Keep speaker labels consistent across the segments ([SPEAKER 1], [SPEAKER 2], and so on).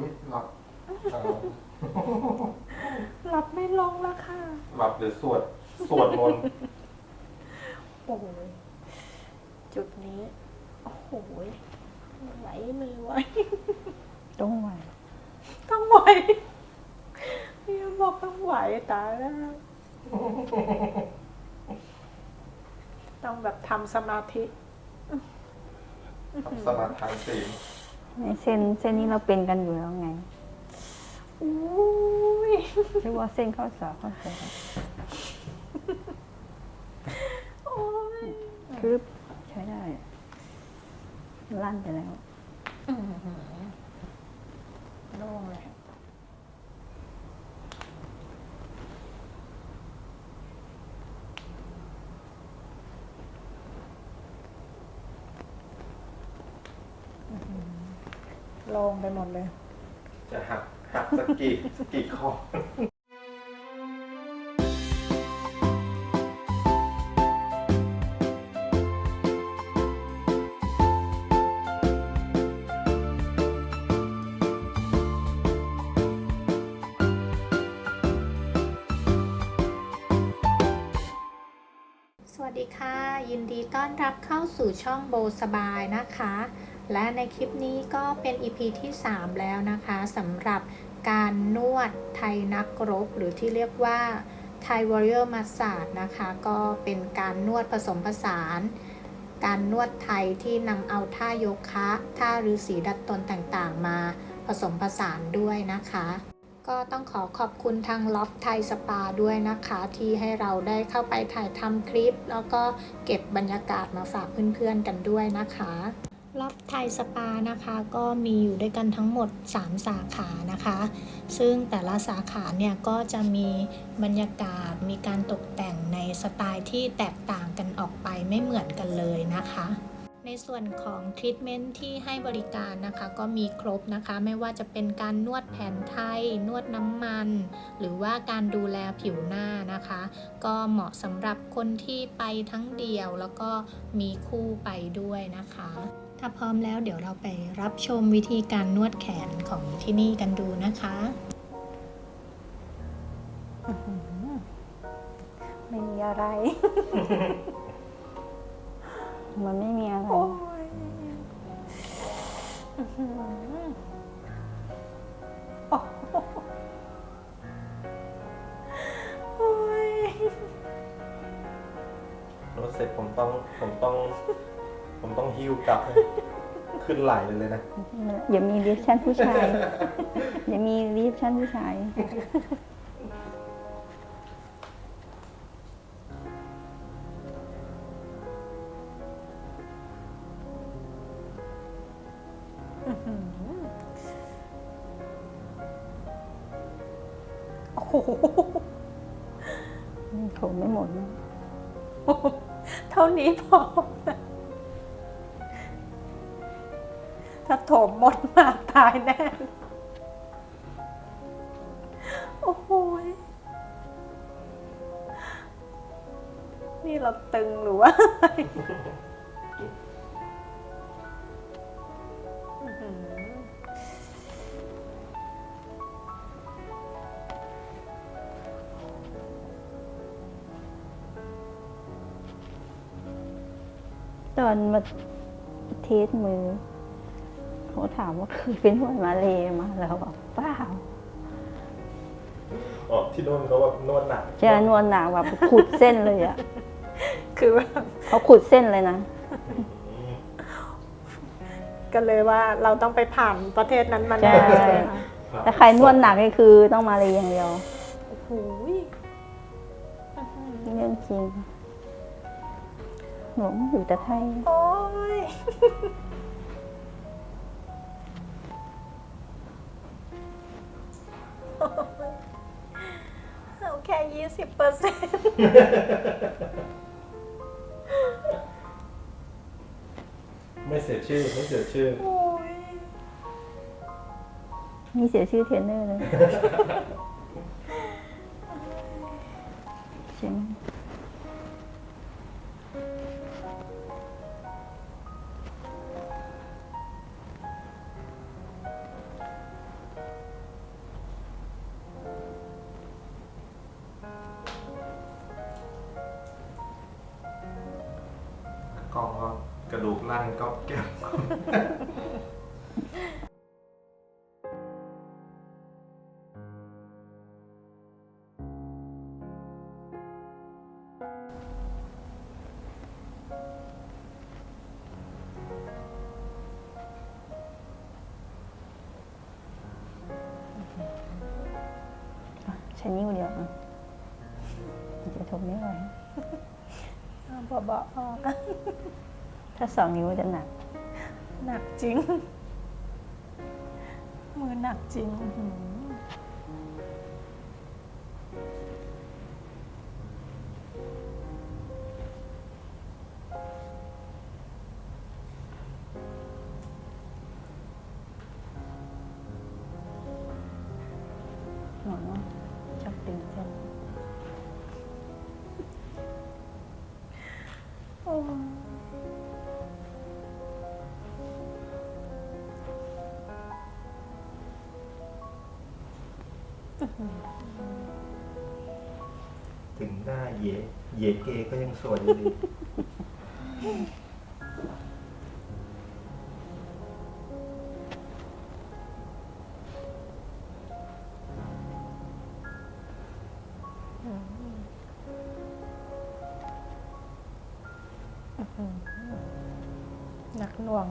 [SPEAKER 1] อุ้ยหลับเอา
[SPEAKER 2] หลับไม่ลงแล้วค่ะ
[SPEAKER 1] หลับหรือสวด สวดมนต์
[SPEAKER 2] โอ้ยจุดนี้ โอ้โหยไหวมือไหว
[SPEAKER 3] ต้องไหว
[SPEAKER 2] ต้องไหวพี่บอกต้องไหวตายแล้ว ต้องแบบทำสมาธิ
[SPEAKER 1] ทำสมาทานศีล
[SPEAKER 3] ในเส้นเส้นนี้เราเป็นกันอยู่แล้วไง
[SPEAKER 2] อุ้ย
[SPEAKER 3] เรียกว่าเส้นข้อศอกข้อศอก
[SPEAKER 2] โอ้ย
[SPEAKER 3] คือใช้ได้ลั่นไปแล้ว
[SPEAKER 2] อื้อหือโล่งเลย โล่งไปหมดเลย
[SPEAKER 1] จะหักหักสกกี่สกกี่ข้อ
[SPEAKER 2] สวัสดีค่ะ ยินดีต้อนรับเข้าสู่ช่องโบสบายนะคะ และในคลิปนี้ก็เป็น EP ที่ 3 แล้วนะคะสำหรับการนวดไทยนักรบ หรือที่เรียกว่าไทยวอริเออร์มาสาดนะคะ ก็เป็นการนวดผสมผสาน การนวดไทยที่นำเอาท่าโยคะท่าฤาษีดัดตนต่างๆ มาผสมผสานด้วยนะคะ ก็ต้องขอขอบคุณทางล็อฟไทยสปาด้วยนะคะ ที่ให้เราได้เข้าไปถ่ายทำคลิป แล้วก็เก็บบรรยากาศมาฝากเพื่อนๆกันด้วยนะคะ ล็อฟไทยสปานะคะก็มีอยู่ด้วยกันทั้งหมด 3 สาขานะคะ ซึ่งแต่ละสาขาเนี่ยก็จะมีบรรยากาศมีการตกแต่งในสไตล์ที่แตกต่างกันออกไปไม่เหมือนกันเลยนะคะ ในส่วนของทรีทเมนต์ที่ให้บริการนะคะก็มีครบนะคะ ไม่ว่าจะเป็นการนวดแผนไทย นวดน้ำมัน หรือว่าการดูแลผิวหน้านะคะ ก็เหมาะสำหรับคนที่ไปทั้งเดียวแล้วก็มีคู่ไปด้วยนะคะ ถ้าพร้อมแล้วเดี๋ยวเราไปรับชมวิธีการนวดแขนของที่นี่กันดูนะคะอื้อหือไม่มีอะไร
[SPEAKER 3] มันไม่มีอะไร
[SPEAKER 2] โอ้ยอื้อหือโอ้โหโอ้ย
[SPEAKER 1] รถเสร็จผมต้องผมต้อง ผมต้องหิ้วกลับ ขึ้นไหลเลยเลยนะ
[SPEAKER 3] อย่ามีรีแอคชั่นผู้ชาย อย่ามีรีแอคชั่นผู้ชาย
[SPEAKER 2] โอ้โห
[SPEAKER 3] โถไม่หมดนะ
[SPEAKER 2] เท่านี้พอ ถ้าโถมหมดมาตายแน่ โอ้โหนี่เราตึงหรือว่าอะ
[SPEAKER 3] ตอนมาเทสมือ เขาถามว่าเคยเป็นหัวมาเลยมาแล้วบอกเปล่า
[SPEAKER 1] อ๋อที่โน่นเขาแบบนวดหนัก
[SPEAKER 3] จะนวลหนาแบบขุดเส้นเลยอะ
[SPEAKER 2] คือแบบ
[SPEAKER 3] เขาขุดเส้นเลยนะ
[SPEAKER 1] อืม
[SPEAKER 2] ก็เลยว่าเราต้องไปผ่านประเทศนั้นมา
[SPEAKER 3] ใช่
[SPEAKER 2] แน่ใช่ไหมคะ
[SPEAKER 3] แต่ใครนวดหนักนี่คือต้องมาเลยอย่างเดียว
[SPEAKER 2] โอ้โหยอื้อหือ
[SPEAKER 3] เรื่องจริงหลงอยู่แต่ไทย
[SPEAKER 2] โอ้ย ยี่สิบเปอร์เซ็นต์
[SPEAKER 1] ไม่เสียชื่อไม่เสียชื่อ
[SPEAKER 2] โอ้ย
[SPEAKER 3] นี่เสียชื่อเทรนเนอร์เล
[SPEAKER 1] ระดูกลั่นก็เก็บ
[SPEAKER 3] อะใช้นิ้วเดียวอะจะทนไม่ไหว
[SPEAKER 4] บอบออก
[SPEAKER 3] ถ้าสองนิ้วจะหนัก
[SPEAKER 4] หนักจริง มือหนักจริง
[SPEAKER 1] ถึงหน้าเยเยเกก็ยังสวยอยู่ดี
[SPEAKER 4] หนักหน่วง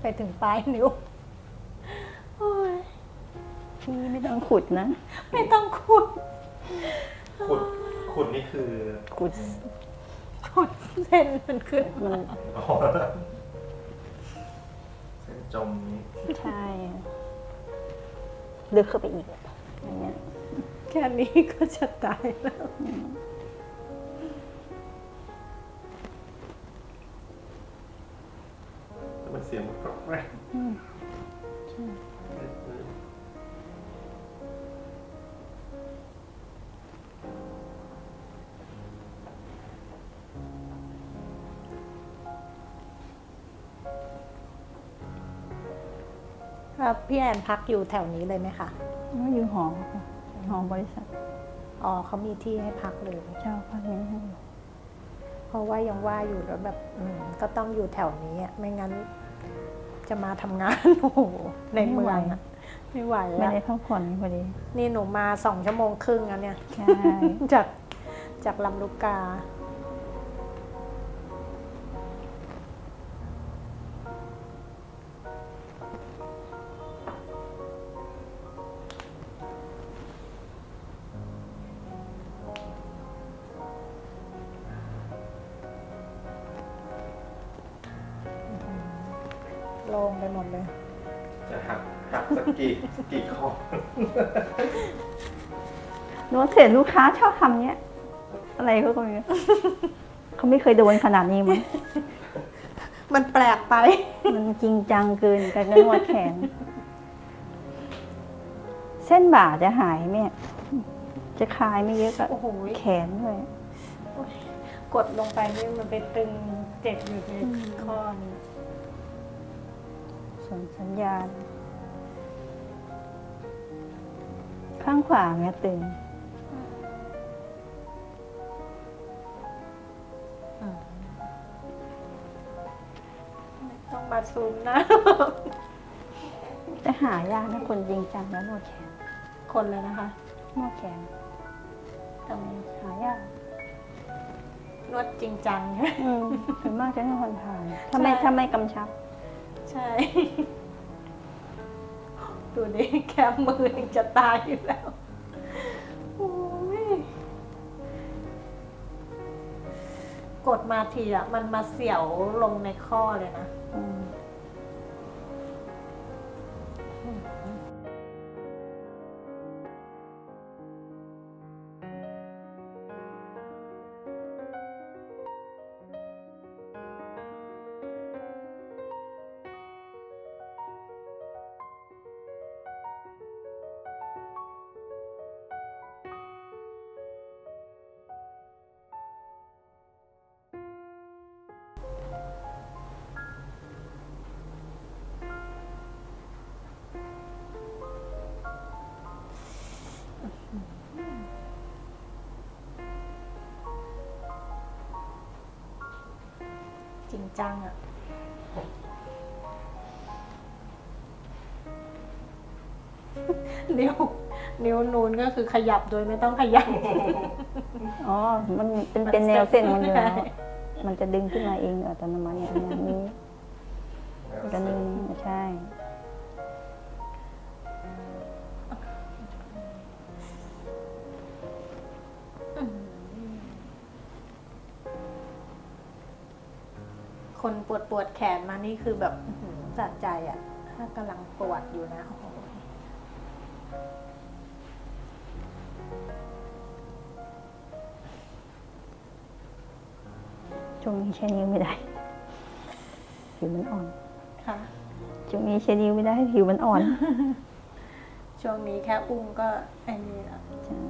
[SPEAKER 4] ไปถึงปลายนิ้ว
[SPEAKER 3] พี่ไม่ต้องขุดนะ
[SPEAKER 4] ไม่ต้องขุด
[SPEAKER 1] ขุดขุดนี่คือ
[SPEAKER 3] ขุด
[SPEAKER 4] ขุดเส้นมันขึ้น
[SPEAKER 3] มัน
[SPEAKER 1] อ๋อเส้นจมนี้
[SPEAKER 3] ใช่ลึกเข้าไปอีกอย่างเงี้ย
[SPEAKER 4] แค่นี้ก็จะตายแล้ว
[SPEAKER 1] แล้วมันเสียงมันกรอบแกรก
[SPEAKER 3] อืมใช่
[SPEAKER 4] พี่แอนพักอยู่แถวนี้เลยไหมคะ
[SPEAKER 3] ไม่อยู่หอค่ะหอบริษัท
[SPEAKER 4] อ๋อเขามีที่ให้พักเลย
[SPEAKER 3] เจ้าพักนี้ให้อยู่
[SPEAKER 4] เพราะว่ายังว่าอยู่แล้วแบบอืมก็ต้องอยู่แถวนี้อะไม่งั้น จะมาทำงาน โอ้โหในเมืองอะไม่ไหว
[SPEAKER 3] ไม่
[SPEAKER 4] แล้ว
[SPEAKER 3] ได้พักผ่อนพอดี
[SPEAKER 4] นี่หนูมาสองชั่วโมงครึ่งแล้วเนี่ย
[SPEAKER 3] ใช่
[SPEAKER 4] จากจากลำลูกกา ล่งไปหมดเลย
[SPEAKER 1] จะหักหักสักกี่กี่ข้อน
[SPEAKER 3] วดเสร็จลูกค้าชอบทำเนี้ย อะไรเขาก็ไม่รู้เขาไม่เคยโดนขนาดนี้มั้ง
[SPEAKER 4] มันแปลกไป
[SPEAKER 3] มันจริงจังเกินการนวดแขน เส้นบ่าจะหายไหมเนี่ยจะคลายไม่เยอะกับ
[SPEAKER 4] โอ้โห
[SPEAKER 3] แขนด้วย
[SPEAKER 4] กดลงไปนี่มันไปตึงเจ็บอยู่ในข้อนี้
[SPEAKER 3] ส่งสัญญาณ ข้างขวาเนี่ยตึง
[SPEAKER 4] ต้องมาซูมหนะ
[SPEAKER 3] จะหายากนะคนจริงจังแล้วนวดแขน
[SPEAKER 4] คนเลยนะคะ
[SPEAKER 3] นวดแขนทำไมหายาก
[SPEAKER 4] นวดจริงจัง
[SPEAKER 3] อืมส่วนมากจะให้คนผ่านถ้าไม่
[SPEAKER 4] ใช่
[SPEAKER 3] ถ้าไม่กำชับ
[SPEAKER 4] ใช่ ดูดิแค่มือยังจะตายอยู่แล้ว โอ้ย กดมาทีอะมันมาเสียวลงในข้อเลยนะ ริงจังอะนิ้วนิ้วนูนก็คือขยับโดยไม่ต้องขยับ
[SPEAKER 3] อ๋อ มันเป็นเป็นแนวเส้นมันอยู่แล้ว มันจะดึงขึ้นมาเองอัตโนมัติเนี่ยอันนี้ก็นึงใช่
[SPEAKER 4] คนปวดปวดแขนมานี่คือแบบอื้อหือจัดใจอะถ้ากำลังปวดอยู่นะโอ้โห
[SPEAKER 3] ช่วงนี้ใช้นิ้วไม่ได้ ผิวมันอ่อน
[SPEAKER 4] ค่ะ
[SPEAKER 3] ช่วงนี้ใช้นิ้วไม่ได้ผิวมันอ่อน
[SPEAKER 4] ช่วงนี้แค่อุ้มก็ไอ้นี่ละ
[SPEAKER 3] ใช่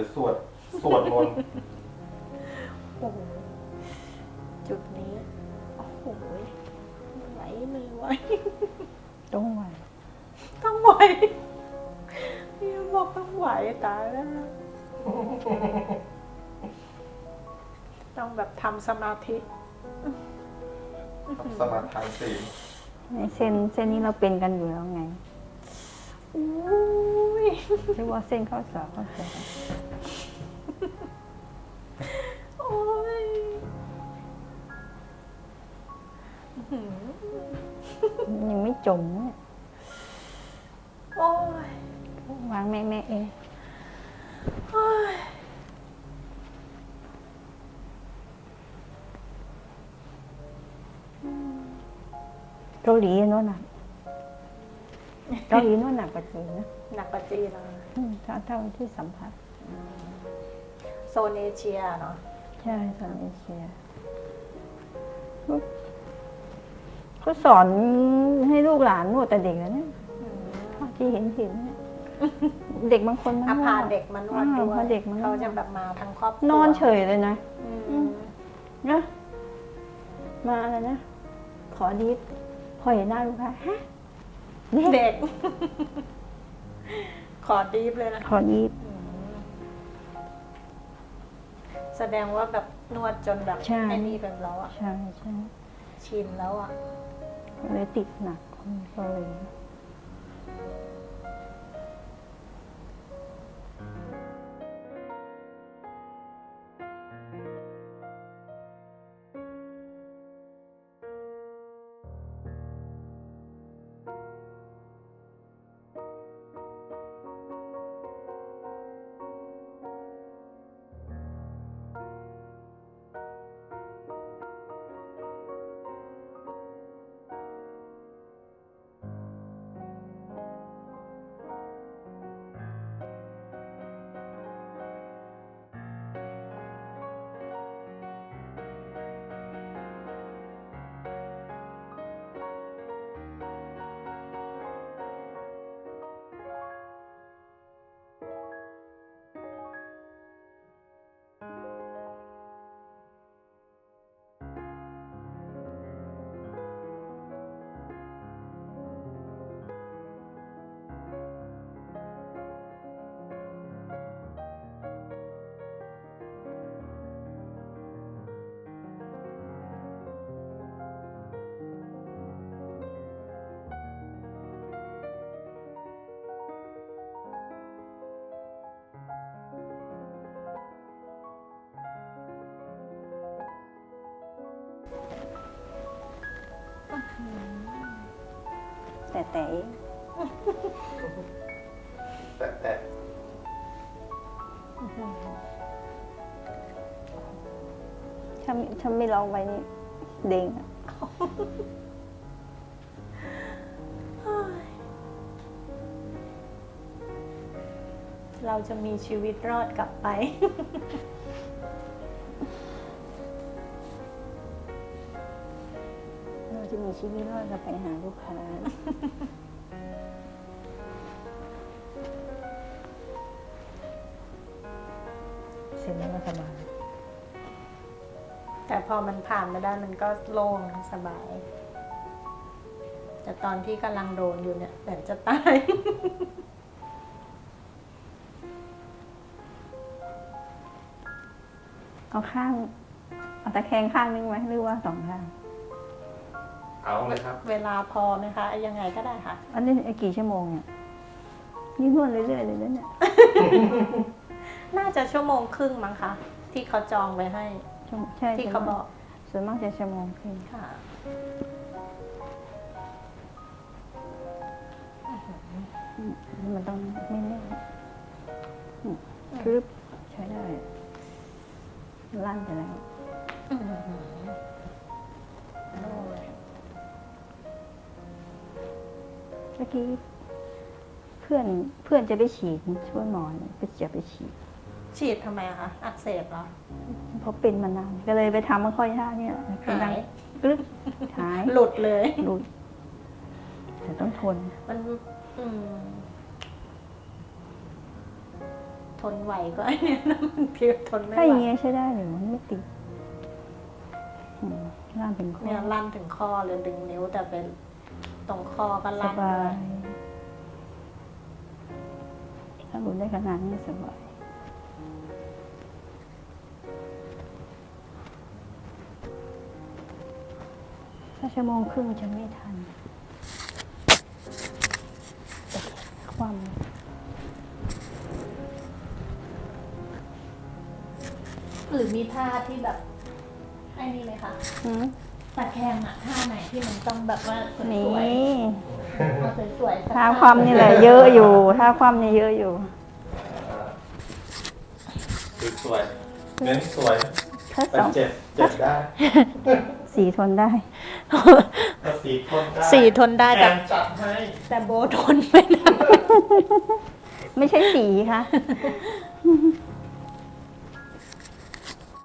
[SPEAKER 1] รือสวดสวดมนต์
[SPEAKER 4] โอ้โหจุดนี้ โอ้โหไม่ไหวไม่ไหว
[SPEAKER 3] ต้องไหว
[SPEAKER 4] ต้องไหวพี่บอกต้องไหวตายแล้ว ต้องแบบทำสมาธิ
[SPEAKER 1] ทำสมาทานศีล
[SPEAKER 3] ในเส้นเส้นนี้เราเป็นกันอยู่แล้วไง
[SPEAKER 4] อุ้ย
[SPEAKER 3] เรียกว่าเส้นข้อศอกข้อศอก
[SPEAKER 4] โอ้ยอื้อหือ
[SPEAKER 3] ยังไม่จมเนี่ย
[SPEAKER 4] โอ้ยวา
[SPEAKER 3] งแม่แม่เอง
[SPEAKER 4] โอ้ย
[SPEAKER 3] เกาหลีโน่นหนักเกาหลีโน่นหนักกว่าจีนนะ
[SPEAKER 4] หนักกว่าจีนเลย
[SPEAKER 3] อืมเท่าเท่าที่สัมผัส
[SPEAKER 4] โซนเอเชียเนาะ
[SPEAKER 3] ใช่สอนเอเชียเขาสอนให้ลูกหลานนวดแต่เด็กแล้วเนี่ย
[SPEAKER 4] อืม
[SPEAKER 3] เท่าที่เห็นเห็นเนี่ยเด็กบางคนมัน
[SPEAKER 4] อาน
[SPEAKER 3] ว
[SPEAKER 4] พา
[SPEAKER 3] ด
[SPEAKER 4] เด็กมานวด
[SPEAKER 3] อ่า
[SPEAKER 4] ด้วย
[SPEAKER 3] พาเด็กมานวด
[SPEAKER 4] เขาจะแบบมาทั้งครอบครัวน
[SPEAKER 3] อนเฉยเลยนะ
[SPEAKER 4] อืม
[SPEAKER 3] นะมาอะไรนะ ขอดีฟพอเห็นหน้าลูกค้าฮะเด็ก
[SPEAKER 4] เด็ก ขอดีฟเลยนะ
[SPEAKER 3] ขอดีฟ
[SPEAKER 4] อื แสดงว่าแบบนวดจนแบบ
[SPEAKER 3] ใช่
[SPEAKER 4] ไอ้นี่เป็นแล้วอะ
[SPEAKER 3] ใช่ใช่
[SPEAKER 4] ชินแล้วอะ
[SPEAKER 3] เลยติดหนักก็เลย แต่แต่เอง
[SPEAKER 1] แต่แต่
[SPEAKER 3] ถ้าถ้าไม่ลองไว้นี่เด้งอะ
[SPEAKER 4] เราจะมีชีวิตรอดกลับไป
[SPEAKER 3] เราจะมีชีวิตรอดกลับไปหาลูกค้า เสร็จแล้วก็สบาย
[SPEAKER 4] แต่พอมันผ่านมาได้มันก็โล่งสบาย แต่ตอนที่กำลังโดนอยู่เนี่ยแต่จะตาย
[SPEAKER 3] เอาข้าง เอาตะแคงข้างนึงไหมหรือว่าสองข้าง
[SPEAKER 1] เอาเลยครับ
[SPEAKER 4] เวลาพอไหมคะ ยังไงก็ได้ค่ะ
[SPEAKER 3] อันนี้กี่ชั่วโมงเนี่ยยิ่งนวดเรื่อยๆเลยนะเนี่ย
[SPEAKER 4] น่าจะชั่วโมงครึ่งมั้งคะ ที่เขาจองไว้ให้
[SPEAKER 3] ชั่วโมงใช่
[SPEAKER 4] ที่เขาบอก
[SPEAKER 3] ส่วนมากจะชั่วโมงครึ่ง
[SPEAKER 4] ค่ะ
[SPEAKER 3] อืมมันต้องไม่แน่นอืมกรึบใช้ได้ลั่นไปแล้ว กี้ เพื่อนเพื่อนจะไปฉีดช่วยหมอเนี่ยไปจะไปฉีด
[SPEAKER 4] ฉีดทำไมอะคะ อักเสบเหรอ
[SPEAKER 3] เพราะเป็นมานานก็เลยไปทำมันค่อยท่าเนี่ยเป็นดัง
[SPEAKER 4] หาย
[SPEAKER 3] กรึบหาย
[SPEAKER 4] หลุดเลย
[SPEAKER 3] หลุดแต่ต้องทน
[SPEAKER 4] มันอืมทนไหวก็อันเนี้ยนะมันเพียบทนไม่
[SPEAKER 3] ถ้า
[SPEAKER 4] ไห
[SPEAKER 3] อ
[SPEAKER 4] ว
[SPEAKER 3] ย่างเงี้ยใช้ได้อยู่มันไม่ติดอืมล่างเป็นข้อ
[SPEAKER 4] เนี่ยลั่นถึงข้อเลยดึงนิ้วแต่เป็น ตรงคอก็
[SPEAKER 3] ส
[SPEAKER 4] ลั่น
[SPEAKER 3] บา
[SPEAKER 4] เลยย
[SPEAKER 3] ถ้าหลุดได้ขนาดนี้สบายถ้าชั่วโมงครึ่งจะไม่ทันความ
[SPEAKER 4] หรือมีท่าที่แบบไอ้นี่ไหมคะ
[SPEAKER 3] หืม
[SPEAKER 4] ตะแคงอะท่าไหนที่มันต้องแบบว่าส
[SPEAKER 3] นี่
[SPEAKER 4] วยๆเอาสวยๆสัก
[SPEAKER 3] ท่าความนี่แหละเยอะอยู่ท่าความนี่เยอะอยู่
[SPEAKER 1] สวยเน้นสวย
[SPEAKER 3] ถ้า
[SPEAKER 1] แต่
[SPEAKER 3] สอง
[SPEAKER 1] เจ็บเจ็บได้
[SPEAKER 3] สีทนได้
[SPEAKER 1] ถ้าสีทนได้
[SPEAKER 4] สีทนได้
[SPEAKER 1] แอ
[SPEAKER 4] แต่
[SPEAKER 1] นจัดให้
[SPEAKER 4] แต่โบทนไม่ได้
[SPEAKER 3] ไม่ใช่สีค่ะ